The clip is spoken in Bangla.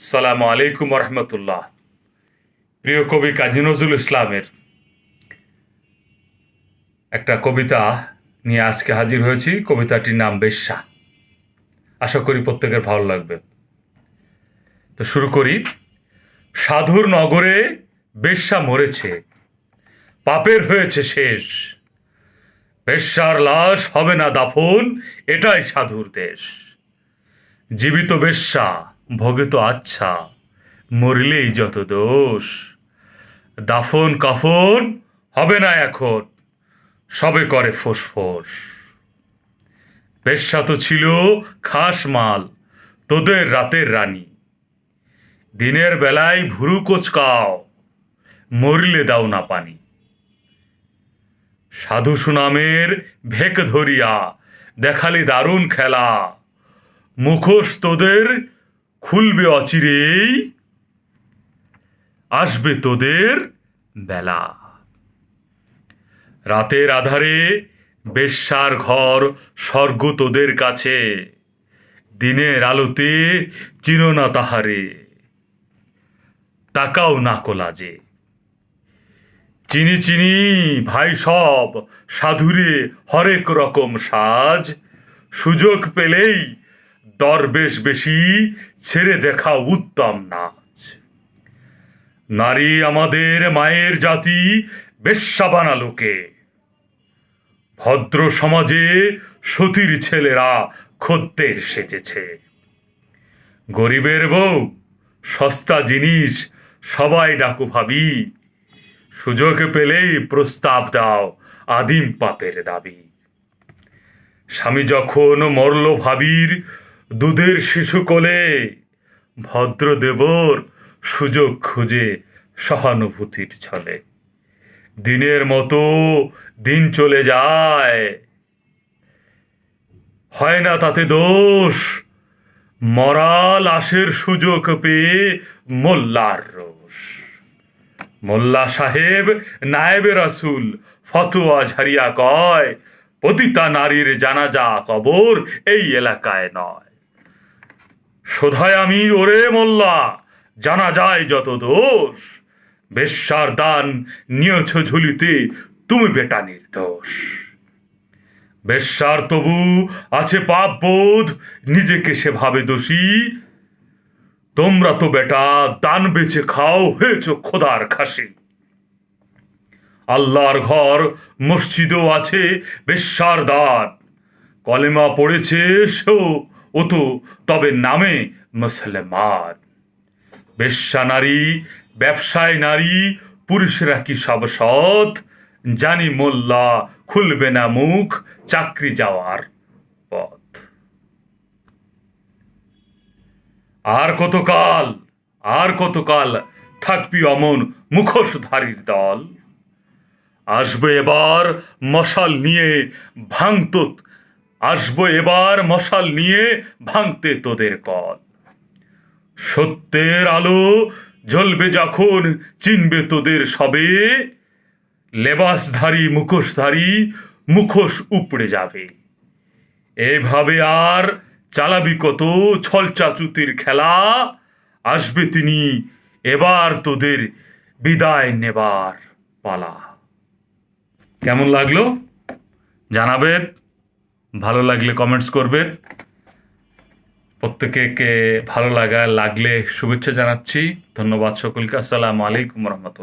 সালাম আলাইকুম রহমতুল্লাহ। প্রিয় কবি কাজী নজরুল ইসলামের একটা কবিতা নিয়ে আজকে হাজির হয়েছি। কবিতাটির নাম বেশ্যা। আশা করি প্রত্যেকের ভালো লাগবে। তো শুরু করি। সাধুর নগরে বেশ্যা মরেছে, পাপের হয়েছে শেষ। বেশ্যার লাশ হবে না দাফন, এটাই সাধুর দেশ। জীবিত বেশ্যা ভোগে তো আচ্ছা মরলেই যত দোষ। দাফন কাফন হবে না এখন, সবে করে ফোসফোস। বেশ্যা তো ছিল খাস মাল, তোদের রাতের রানী। দিনের বেলায় ভুরু কোচকাও, মরলে দাও না পানি। সাধু সুনামের ভেক ধরিয়া, দেখালি দারুণ খেলা, মুখোশ তোদের খুলবে অচিরেই। আসবে তোদের বেলা। রাতের আধারে বেশ্যার ঘর স্বর্গ তোদের কাছে। দিনের আলোতে চিনো না তাহারে। তাকাও না কোলাজে। চিনি চিনি ভাই সব সাধুরে হরেক রকম সাজ। সুযোগ পেলেই দরবেশ বেশি ছেড়ে দেখা উত্তম নাচ। নারী আমাদের মায়ের জাতি বেশ্যা বানালোকে ভদ্র সমাজে সতীর ছেলেরা খদ্দের সেজেছে। গরিবের বউ, সস্তা জিনিস সবাই ডাকু ভাবি। সুযোগ পেলেই প্রস্তাব দাও আদিম পাপের দাবি। স্বামী যখন মরল ভাবির দুধের শিশু কোলে ভদ্রদেবর সুযোগ খুঁজে সহানুভূতির ছলে। দিনের মতো দিন চলে যায়। হয় না তাতে দোষ? মরা লাশের সুযোগ পেয়ে মোল্লার রোষ। মোল্লা সাহেব, নায়েবে রাসুল, ফতোয়া ঝারিয়া কয়, পতিতা নারীর জানাজা কবর এই এলাকায় নয়। শোধায় আমি ওরে মোল্লা, জানা যায় যত দোষ। বেশ্যার দান নিয়েছ ঝুলিতে, তুমি বেটা নির্দোষ। বেশ্যার তবু আছে পাপ বোধ, নিজেকে সে ভাবে দোষী। তোমরা তো বেটা, দান বেছে খাও, হয়েছ খোদার খাসি। আল্লাহর ঘর, মসজিদও আছে বেশ্যার দান। কলেমা পড়েছে সেও ও তো তবে নামে মুসলমান। বেশ্যা নারী, ব্যবসায় নারী, পুরুষরা কি সব সৎ? জানি মোল্লা খুলবে না মুখ, চাকরি যাওয়ার পথ। আর কতকাল আর কতকাল থাকবি অমন মুখোশধারীর দল? আসবে এবার মশাল নিয়ে ভাঙত আসব এবার মশাল নিয়ে ভাঙতে তোদের কল। সত্যের আলো জ্বলবে যখন চিনবে তোদের সবে। লেবাসধারী, মুখোশধারী, মুখোশ উপড়ে যাবে। এভাবে আর চালাবি কত ছলচাচুতির খেলা? আসবে তিনি এবার তোদের বিদায় নেবার পালা। কেমন লাগল? জানাবেন। ভালো লাগলে কমেন্টস করবেন প্রত্যেকে ভালো লাগা, লাগলে শুভেচ্ছা জানাচ্ছি। ধন্যবাদ সকলকে। আসসালামু আলাইকুম রহমতুল্লাহ।